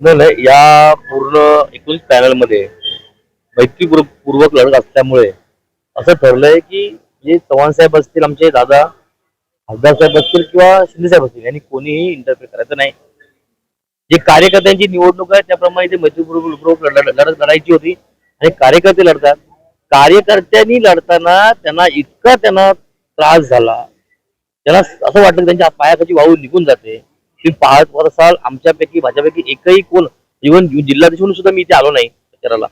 नाही नाही या पूर्ण एकोणीस पॅनलमध्ये मैत्रीपूर्वक पूर्वक लढत असल्यामुळे असं ठरलंय की जे चव्हाण साहेब असतील आमचे दादा खासदार साहेब असतील किंवा शिंदे साहेब असतील यांनी कोणीही इंटरफेअर करायचं नाही. जे कार्यकर्त्यांची निवडणूक आहे त्याप्रमाणे ते मैत्रीपूर्वक लढत लढायची होती आणि कार्यकर्ते लढतात. कार्यकर्त्यांनी लढताना त्यांना इतका त्यांना त्रास झाला. त्यांना असं वाटलं की त्यांच्या पायाखाची वाहू निघून जाते. तुम्ही पाहत पाहत असाल आमच्यापैकी माझ्यापैकी एकही कोण इव्हन जिल्हाधीश म्हणून सुद्धा मी इथे आलो नाही प्रचाराला.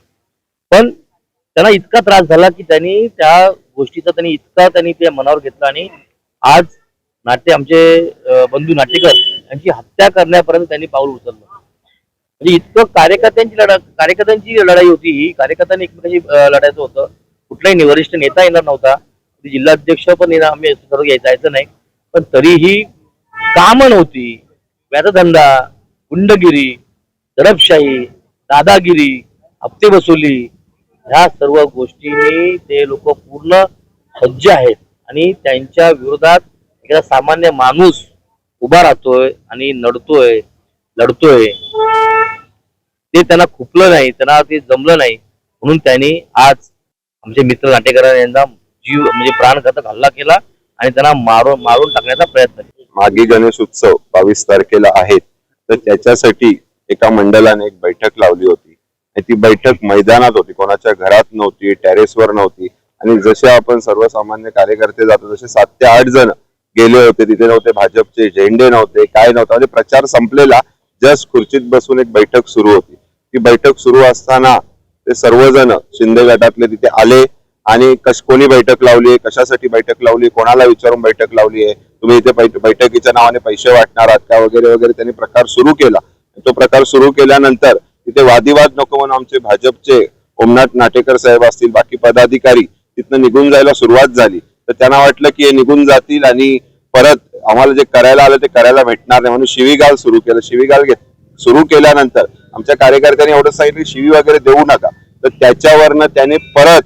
पण त्यांना इतका त्रास झाला की त्यांनी त्या गोष्टीचा त्यांनी इतका त्यांनी त्या मनावर घेतला आणि आज नाट्य आमचे बंधू नाटेकर यांची हत्या करण्यापर्यंत त्यांनी पाऊल उचललं. म्हणजे इतकं कार्यकर्त्यांची लढा कार्यकर्त्यांची लढाई होती ही. कार्यकर्त्यांनी एकमेकांशी लढायचं होतं. कुठलाही वरिष्ठ नेता येणार नव्हता. जिल्हाध्यक्ष पण येणार आम्ही सर्व घ्यायचं नाही. पण तरीही कामं नव्हती. व्याजधंदा गुंडगिरी दडपशाही दादागिरी हप्ते वसुली ह्या सर्व गोष्टींनी ते लोक पूर्ण सज्ज आहेत आणि त्यांच्या विरोधात एखादा सामान्य माणूस उभा राहतोय आणि नडतोय लढतोय. ते त्यांना खुपलं नाही त्यांना ते जमलं नाही म्हणून त्यांनी आज आमचे मित्र नाटेकर यांना जीव म्हणजे प्राणघातक हल्ला केला आणि त्यांना मारून मारून टाकण्याचा प्रयत्न केला. मागे गणेश उत्सव बावीस तारखेला आहेत तर त्याच्यासाठी एका मंडळाने एक बैठक लावली होती. आणि ती बैठक मैदानात होती कोणाच्या घरात नव्हती टेरेसवर नव्हती. आणि जसे आपण सर्वसामान्य कार्यकर्ते जातो तसे सात ते आठ जण गेले होते. तिथे नव्हते भाजपचे झेंडे नव्हते काय नव्हतं. म्हणजे प्रचार संपलेला जस्ट खुर्चीत बसून एक बैठक सुरू होती. ती बैठक सुरू असताना ते सर्वजण शिंदे गटातले तिथे आले. आणि कश कोणी बैठक लावली कशासाठी बैठक लावली कोणाला विचारून बैठक लावली आहे? तुम्ही इथे बैठ- बैठकीच्या नावाने पैसे वाटणार आहात का? वगैरे वगैरे त्यांनी प्रकार सुरू केला. तो प्रकार सुरू केल्यानंतर तिथे वादिवाद नको म्हणून आमचे भाजपचे ओमनाथ नाटेकर साहेब असतील बाकी पदाधिकारी तिथनं निघून जायला सुरुवात झाली. तर त्यांना वाटलं की हे निघून जातील आणि परत आम्हाला जे करायला आलं ते करायला भेटणार नाही म्हणून शिवीगाळ सुरू केलं. शिवीगाळ घेत सुरू केल्यानंतर आमच्या कार्यकर्त्यांनी एवढं सांगितलं शिवी वगैरे देऊ नका. तर त्याच्यावरनं त्याने परत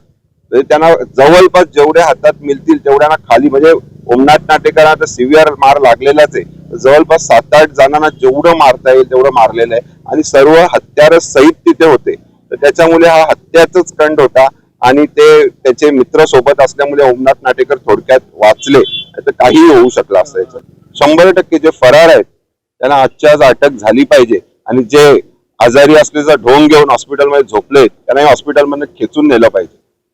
त्यांना जवळपास जेवढ्या हातात मिळतील तेवढ्यांना खाली म्हणजे ओमनाथ नाटेकरांना तर सिव्हिअर मार लागलेलाच आहे. जवळपास सात आठ जणांना जेवढं मारता येईल तेवढं मारलेलं आहे. आणि सर्व हत्यार सहित तिथे होते. तर त्याच्यामुळे हा हत्याचाच कंड होता. आणि ते त्याचे मित्र सोबत असल्यामुळे ओमनाथ नाटेकर थोडक्यात वाचले. तर काहीही होऊ शकलं असायचं शंभर टक्के जे फरार आहेत त्यांना आजच्या आज अटक झाली पाहिजे. आणि जे आजारी असल्याचा ढोंग घेऊन हॉस्पिटलमध्ये झोपले त्यांनाही हॉस्पिटलमध्ये खेचून नेलं पाहिजे.